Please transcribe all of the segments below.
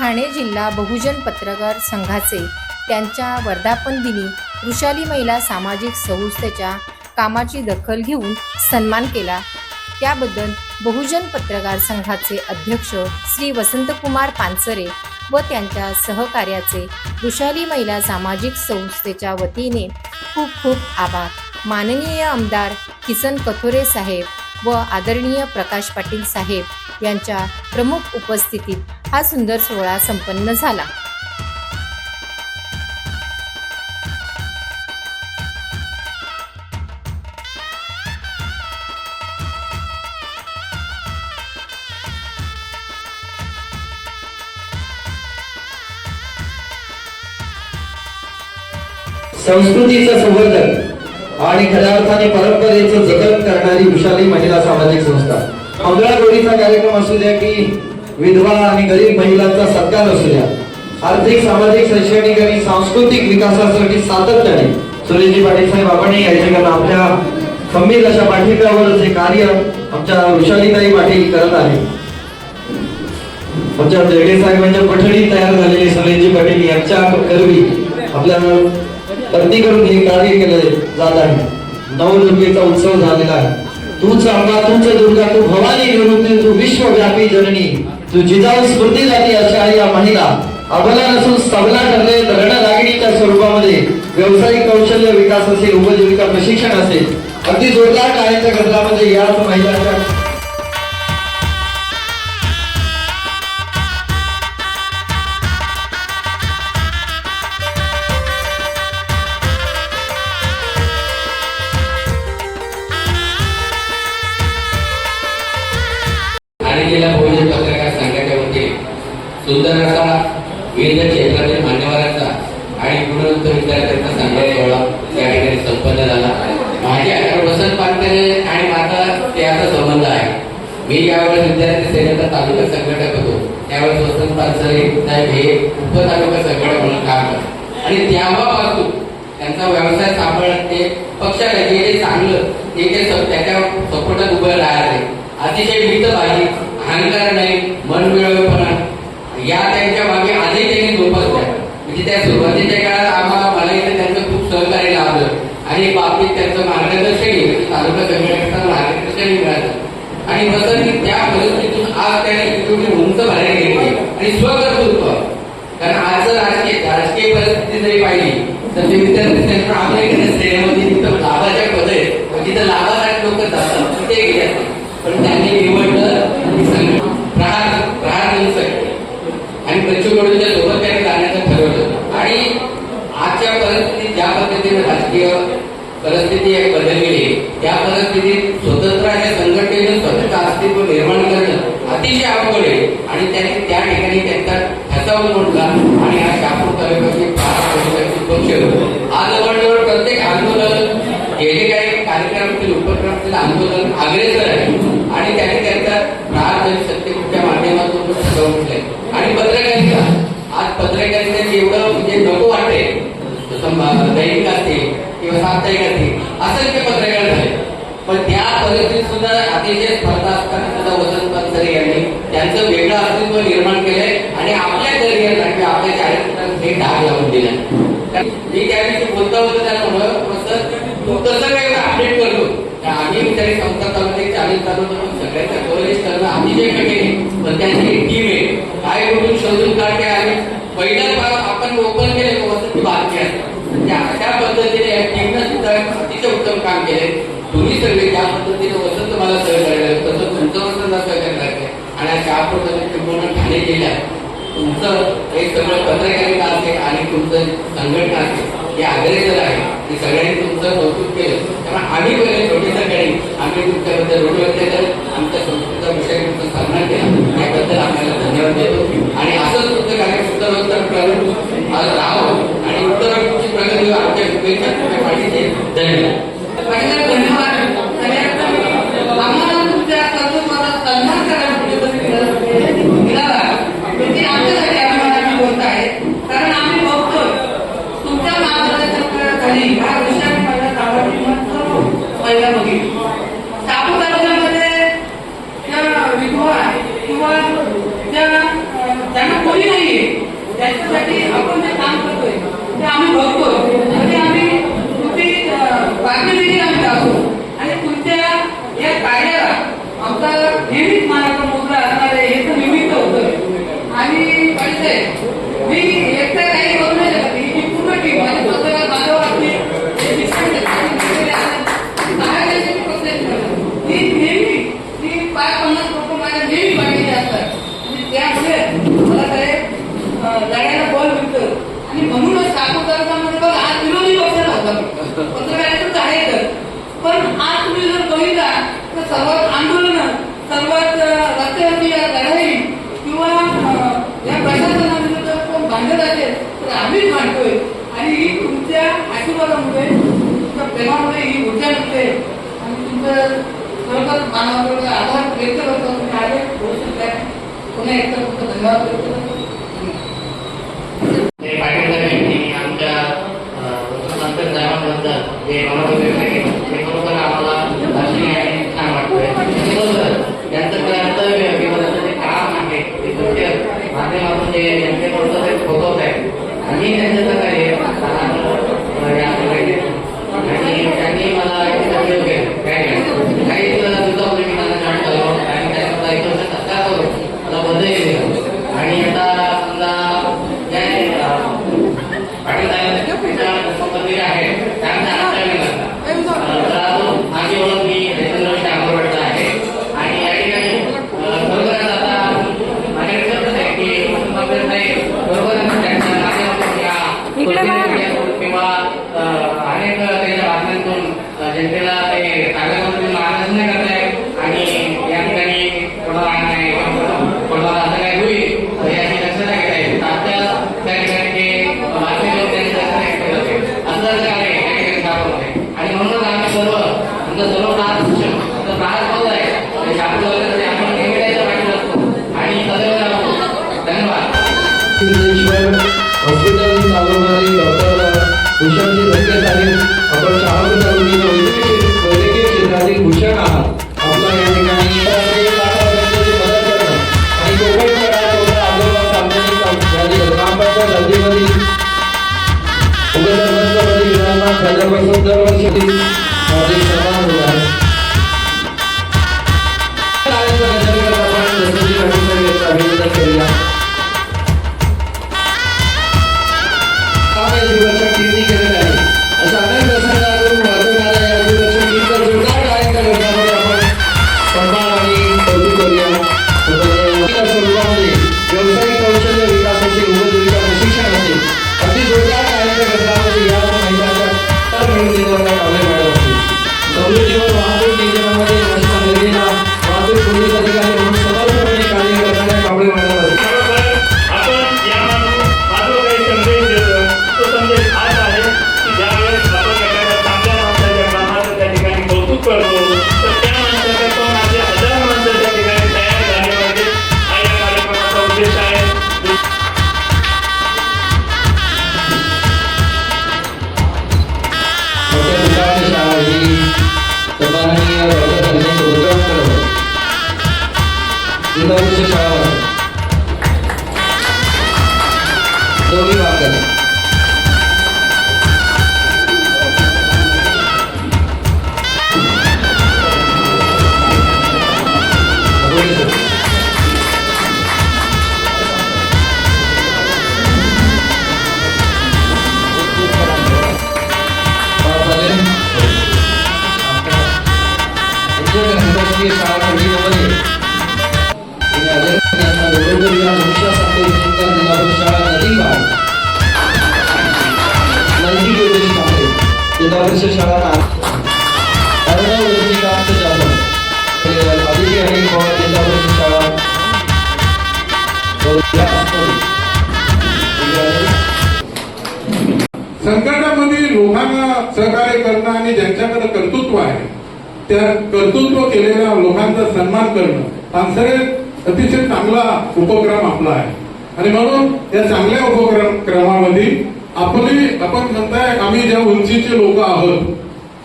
ठाणे जिल्हा बहुजन पत्रकार संघाचे त्यांच्या वर्धापन दिनी वृषाली महिला सामाजिक संस्थेच्या कामाची दखल घेऊन सन्मान केला. त्याबद्दल बहुजन पत्रकार संघाचे अध्यक्ष श्री वसंतकुमार पानसरे व त्यांच्या सहकार्याचे वृषाली महिला सामाजिक संस्थेच्या वतीने खूप खूप आभार. माननीय आमदार किसन कथोरे साहेब व आदरणीय प्रकाश पाटील साहेब यांच्या प्रमुख उपस्थितीत हा सुंदर सोहळा संपन्न झाला. संस्कृतीचं संवर्धन आणि खऱ्या अर्थाने परंपरेचं जतन करणारी विशाली महिला सामाजिक संस्था. मंगळागौरीचा कार्यक्रम असू द्या की विधवा आणि गरीब महिलांचा सत्कार असू द्या. आर्थिक सामाजिक शैक्षणिक आणि सांस्कृतिक विकासासाठी सातत्याने सुरेशजी पाटील साहेब आपण या ठिकाणी आपल्या खंबीर अशा पाठिंब्यावर जे कार्य आमच्या वृषालीताई पाटील करत आहे. आमच्या देडे साहेबांच्या पठडी तयार झालेले सुरेशजी पाटील यांच्या करवी आपल्या पत्नी करून हे कार्य केले जात आहे. नवदुर्गेचा उत्सव झालेला आहे. तूच अंबा तूच दुर्गा तू भवानी निवृत्ती तू विश्वव्यापी जननी. तू जिजाऊ स्मृती जाती अशा या महिला अबला नसून सबला ठरले रणरागिणीच्या स्वरूपामध्ये व्यावसायिक कौशल्य विकास असेल उपजीविका प्रशिक्षण असेल. अगदी जोरदार टाळ्यांच्या गजरामध्ये म्हणजे याच महिलांच्या सुंदर असा विविध क्षेत्रातील मान्यवरांचा आणि गुणवंत विद्यार्थ्यांचा सन्मान सोहळा त्या ठिकाणी संपन्न झाला. माझे आता वसंत पानकरे आणि माझा त्याचा संबंध आहे. मी ज्यावेळेस विद्यार्थी सेनेचा तालुका संघटक होतो त्यावेळेस वसंत पानसरे साहेब हे उपतालुका संघटक म्हणून काम करतात. आणि तेव्हापासून त्यांचा व्यवसाय सांभाळत ते पक्षाला जे जे चांगलं ते ते त्याच्या सपोर्टात उभं राहते अतिशय मितभाजी अहंकार नाही मन मनमिळवपणा या त्यांच्या मागे आधी त्यांनी जोपासल्या म्हणजे त्या सुरुवातीच्या काळात आम्हाला मला इथे त्यांचं खूप सहकार्य लाभलं. आणि बाबतीत त्यांचं मार्गदर्शनही तालुका संघटनेचं मार्गदर्शनही मिळालं. आणि वसंत त्या परिस्थितीतून आज त्याने एवढी उंच बाहेर गेली आणि स्वकर्तृत्व. कारण आज राजकीय राजकीय परिस्थिती जरी पाहिली तर ते विद्यार्थी सेंटर आपल्या इकडे श्रेणीमध्ये तिथं लाभाच्या पद आहे व म्हणजे तिथं लाभासाठी लोक जातात. ते गेले पण त्यांनी निवडलं की संघ- प्रहार प्रहार दिवसासाठी आणि पंचकडूच्या सोबत त्यांनी जाण्याचं ठरवलं आणि आजच्या परिस्थितीत ज्या पद्धतीने राजकीय परिस्थिती एक बदललेली त्या परिस्थितीत स्वतंत्र आणि संघटनेनं स्वतःचं अस्तित्व निर्माण करणं अतिशय अवघड आहे. आणि त्यांनी त्या ठिकाणी त्यांचा ठसावून मोडला आणि हा शापूर तालुक्याचे पाच वर्षाची पक्ष आज जवळजवळ प्रत्येक आंदोलन हे जे काही कार्यक्रम असतील उपक्रम असतील आंदोलन अग्रेसर आहे. आणि त्याने त्यांचा प्रार्थना सत्यतेच्या माध्यमातून ठसवून ठसावून आणि पत्रकारिता आज पत्रकारिता जेवढं म्हणजे नको वाटते दैनिक असतील किंवा साप्ताहिक असतील असंख्य पत्रकार झाले. पण त्या परिस्थितीत सुद्धा अतिशय स्पर्धा असताना सुद्धा वसंत पंचरे यांनी त्यांचं वेगळं अस्तित्व निर्माण केलंय आणि आपल्या करिअरला किंवा आपल्या चारित्र्याला हे डाग लावून दिला मी त्या दिवशी बोलता होतो त्यामुळं म्हणलं तू तसं काही अपडेट करतो. आम्ही विचारी संस्था चालवते चालत चालवतो सगळ्यांचा कव्हरेज करणं अतिशय कठीण पण त्यांची टीम आहे. काय करून शोधून काढते आणि पहिल्याच भाग आपण ओपन केले म्हणजे अशा पद्धतीने या टीमनं सुद्धा अतिशय उत्तम काम केले तुम्ही सगळे ज्या पद्धतीने वसंत मला सहकार्य तसं तुमचं वसंत सहकार्य लागले आणि अशा पद्धतीने किंवा ठाणे जिल्ह्यात तुमचं हे सगळं पत्रकारिता असेल आणि तुमचं संघटना असेल हे अग्रेसर आहे हे सगळ्यांनी तुमचं कौतुक केलं. त्यामुळे आम्ही पहिले छोटी सगळी आम्ही तुमच्याबद्दल रोड व्यक्त रोडवरती आमच्या संस्कृतीचा विषय तुमचा सामना केला. याबद्दल आम्हाला धन्यवाद देतो. आणि असंच तुमचं कार्य उत्तरोत्तर प्रगती Daniel. नेहमीच मनाचा मोकळा असणारे हे तर निमित्त होतं. आणि कळते मी एकटा काही करू नाही शकत. ही पूर्ण टीम माझी स्वतःला बाजू वाटली ती नेहमी ती असतात. आणि त्यामुळे मला काय लढायला आणि म्हणूनच साकोतारकामध्ये बघ आज विरोधी पक्ष नव्हता. पत्रकाराचं आहे तर. पण आज तुम्ही जर बघितला तर सर्वात आंदोलन सर्वात रस्त्यावरची या लढाई किंवा या प्रशासनाविरुद्ध कोण भांडत असेल तर आम्हीच मांडतोय आणि ही तुमच्या आशीर्वादामुळे तुमच्या प्रेमामुळे ही ऊर्जा मिळते आणि तुमचं खरोखर मानवाकडे आभार व्यक्त करतो. तुम्ही आले पोहोचू काय पुन्हा एकदा तुमचं धन्यवाद करतो ते पाटील यांनी आमच्या तंत्रज्ञानाबद्दल जे मनोगत व्यक्त केलं ते खरोखर आम्हाला दर्शनीय आणि छान वाटतंय त्याचबरोबर त्यांचं कर्तव्य किंवा त्यांचं जे काम आहे ते दृश्य माध्यमातून जे जनतेपुरतं ते पोहोचवत आहे आणि त्यांच्या प्रकारे आणि त्यांनी मला सहयोग हॉस्पिटल चालवणारे डॉक्टर भूषणजी धक्के साहेब आपण शहापूर वाहतूक नियोजनामध्ये परिषद शाळा जिल्हा परिषद शाळा संकटामध्ये लोकांना सहकार्य करणं आणि ज्यांच्याकडे कर्तृत्व आहे त्या कर्तृत्व केलेल्या लोकांचा सन्मान करणं हा सगळ्यात अतिशय चांगला उपक्रम आपला आहे. आणि म्हणून या चांगल्या उपक्रम क्रमामध्ये आपली आपण म्हणताय आम्ही ज्या उंचीचे लोक आहोत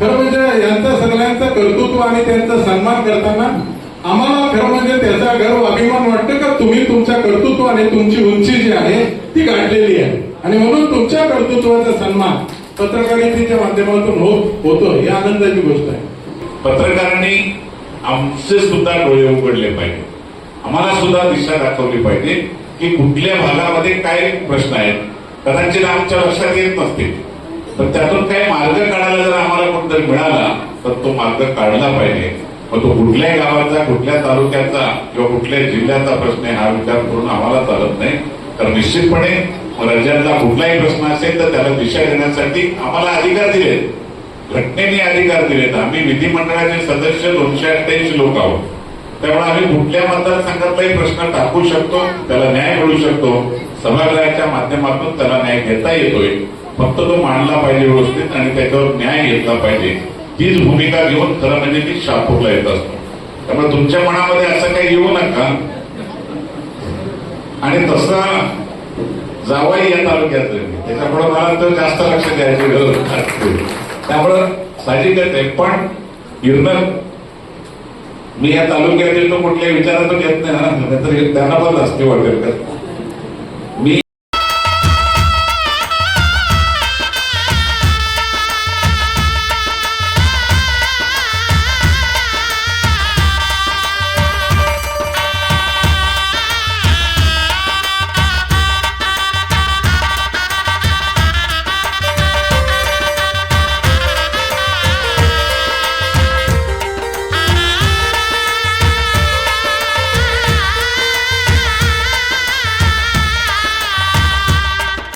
खरं म्हणजे यांचा सगळ्यांचा कर्तृत्व आणि त्यांचा सन्मान करताना आम्हाला खरं म्हणजे त्याचा गर्व अभिमान वाटतं का? तुम्ही तुमच्या कर्तृत्व आणि तुमची उंची जी आहे ती गाठलेली आहे. आणि म्हणून तुमच्या कर्तृत्वाचा सन्मान पत्रकारितेच्या माध्यमातून होत होतो ही आनंदाची गोष्ट आहे. पत्रकारांनी आमचे सुद्धा डोळे उघडले पाहिजे. आम्हाला सुद्धा दिशा दाखवली पाहिजे की कुठल्या भागामध्ये काय प्रश्न आहेत कदाचित आमच्या लक्षात येत नसतील. पण त्यातून काही मार्ग काढायला जर आम्हाला कोणतरी मिळाला तर तो मार्ग काढला पाहिजे. मग तो कुठल्याही गावाचा कुठल्या तालुक्याचा किंवा कुठल्याही जिल्ह्याचा प्रश्न आहे हा विचार करून आम्हाला चालत नाही. तर निश्चितपणे राज्यातला कुठलाही प्रश्न असेल तर त्याला दिशा देण्यासाठी आम्हाला अधिकार दिलेत. घटनेने अधिकार दिलेत. आम्ही विधिमंडळाचे सदस्य दोनशे अठ्ठ्याऐंशी लोक आहोत. त्यामुळे आम्ही कुठल्या मतदारसंघातलाही प्रश्न टाकू शकतो त्याला न्याय मिळू शकतो. सभागृहाच्या माध्यमातून त्याला न्याय घेता येतोय. फक्त तो मांडला पाहिजे व्यवस्थित आणि त्याच्यावर न्याय घेतला पाहिजे. तीच भूमिका घेऊन खरं म्हणजे ती शापूरला येत असतो. त्यामुळे तुमच्या मनामध्ये असं काही येऊ नका. आणि तसा जावई या तालुक्यात त्याच्यामुळे मला तर जास्त लक्ष द्यायची गरज त्यामुळं साहजिकच आहे. पण इरणं मी या तालुक्यात येतो कुठल्या विचारात येत नाही ना. तर त्यांना पण असते वाटेल. का